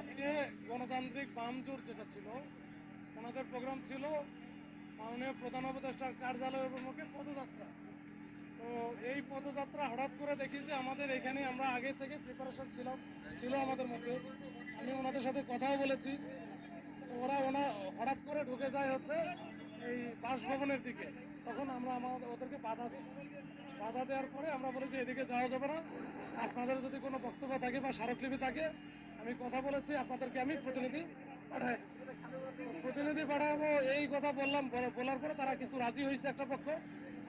আজকে গণতান্ত্রিক বামজোর যেটা ছিল, ওনাদের প্রোগ্রাম ছিল মাননীয় প্রধান উপদেষ্টার কার্যালয় অভিমুখে পদযাত্রা। তো এই পদযাত্রা হঠাৎ করে দেখি যে আমাদের এখানে আমরা আগে থেকে প্রিপারেশন ছিলাম, ছিল আমাদের মধ্যে। আমি ওনাদের সাথে কথাও বলেছি। ওরা ওনা, হঠাৎ করে ঢুকে যায় হচ্ছে এই বাসভবনের দিকে। তখন আমরা আমাদের, ওদেরকে বাধা দিই। বাধা দেওয়ার পরে আমরা বলেছি এদিকে যাওয়া যাবে না। আপনাদের যদি কোনো বক্তব্য থাকে বা স্মারকলিপি থাকে আমি কথা বলেছি, আপনাদেরকে আমি প্রতিনিধি পাঠাই। প্রতিনিধি পাঠাবো, এই কথা বললাম বলার পরে তারা কিছু রাজি হয়েছে একটা পক্ষ,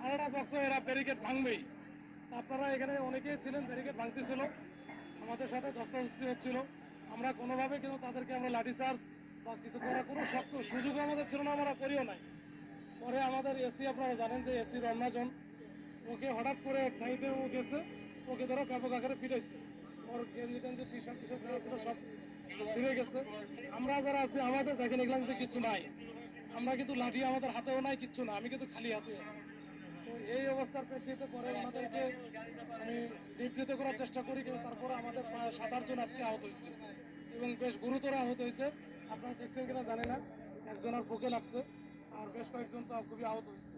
আর একটা পক্ষ এরা ব্যারিকেড ভাঙবেই। আপনারা এখানে অনেকেই ছিলেন ব্যারিকেড ভাঙতেছিল। আমাদের সাথে ধস্তাধস্তি হচ্ছিল। আমরা কোনোভাবে কিন্তু তাদেরকে আমরা লাঠিচার্জ বা কিছু করার কোনো সুযোগ আমাদের ছিল না, আমরা করিও নাই। পরে আমাদের এসি, আপনারা জানেন যে এসি রমনাজন ওকে হঠাৎ করে এক সাইডে ও গেছে, ওকে ধরো ব্যাপক আকারে পিটাইছে। আমরা যারা আছি, আমাদের দেখেন এগুলো কিন্তু কিছু নাই। আমরা কিন্তু লাঠি আমাদের হাতেও নাই, কিচ্ছু না আমি কিন্তু খালি হাতে আছি। তো এই অবস্থার প্রেক্ষিতে পরে ওনাদেরকে আমি বিবৃত করার চেষ্টা করি, কিন্তু তারপরে আমাদের সাত আটজন আজকে আহত হয়েছে। এবং বেশ গুরুতর আহত হয়েছে। আপনারা দেখছেন কিনা জানি না। একজনের বুকে লাগছে, আর বেশ কয়েকজন তো খুবই আহত হয়েছে।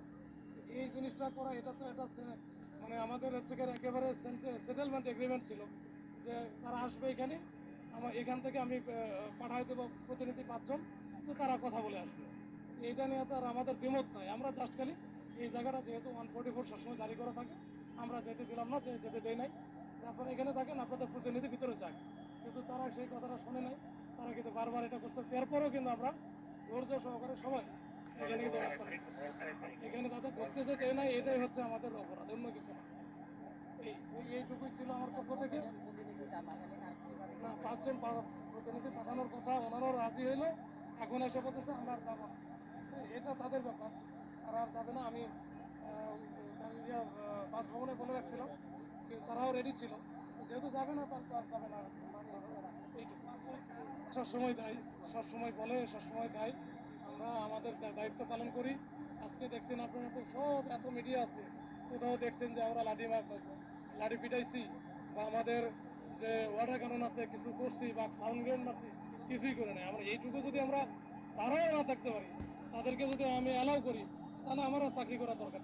এই জিনিসটা করা, এটা তো এটা মানে আমাদের হচ্ছে একেবারে সেটেলমেন্ট এগ্রিমেন্ট ছিল। যে তারা আসবে এখানে, আমার এখান থেকে আমি পাঠাই দেবো প্রতিনিধি পাঁচজন, তো তারা কথা বলে আসবে। এইটা নিয়ে তো আর আমাদের দ্বিমত নাই। আমরা জাস্ট খালি এই জায়গাটা যেহেতু ওয়ান ফোর্টি ফোর সবসময় জারি করা থাকে, আমরা যেতে দিলাম না, যে যেতে দেয় নাই। যে এখানে থাকেন, আপনাদের প্রতিনিধি ভিতরে যাক। কিন্তু তারা সেই কথাটা শুনে নাই, তারা কিন্তু বারবার এটা করছে। তারপরেও কিন্তু আমরা ধৈর্য সহকারে সবাই এখানে কিন্তু এখানে তাদের ঢুকতে যে দেয় নাই, এটাই হচ্ছে আমাদের অপরাধ, অন্য কিছু না। এইটুকুই ছিল আমার পক্ষ থেকে। না, পাঁচজন প্রতিনিধি পাঠানোর কথা ওনারাও রাজি হইল। এখন এসে বলতেছে, আমরা আর যাব না। এটা তাদের ব্যাপার। তারা আর যাবে না। আমি বাসভবনে বলে রাখছিলাম। তারাও রেডি ছিল। যেহেতু যাবে না তার তো আর যাবে না। এইটুকু। সবসময় দেয় সবসময় বলে সবসময় দেয়। আমরা আমাদের দায়িত্ব পালন করি। আজকে দেখছেন আপনারা তো সব এত মিডিয়া আছে। কোথাও দেখছেন যে আমরা লাঠি মার লাঠি পিটাইছি বা আমাদের যে ওয়াটার ক্যানন আছে, কিছু করছি বা সাউন্ড গ্রেন মারছি, কিছুই করে নাই। আমরা এইটুকু যদি আমরা তারাও না থাকতে পারি, তাদেরকে যদি আমি অ্যালাউ করি, তাহলে আমার চাকরি করার দরকার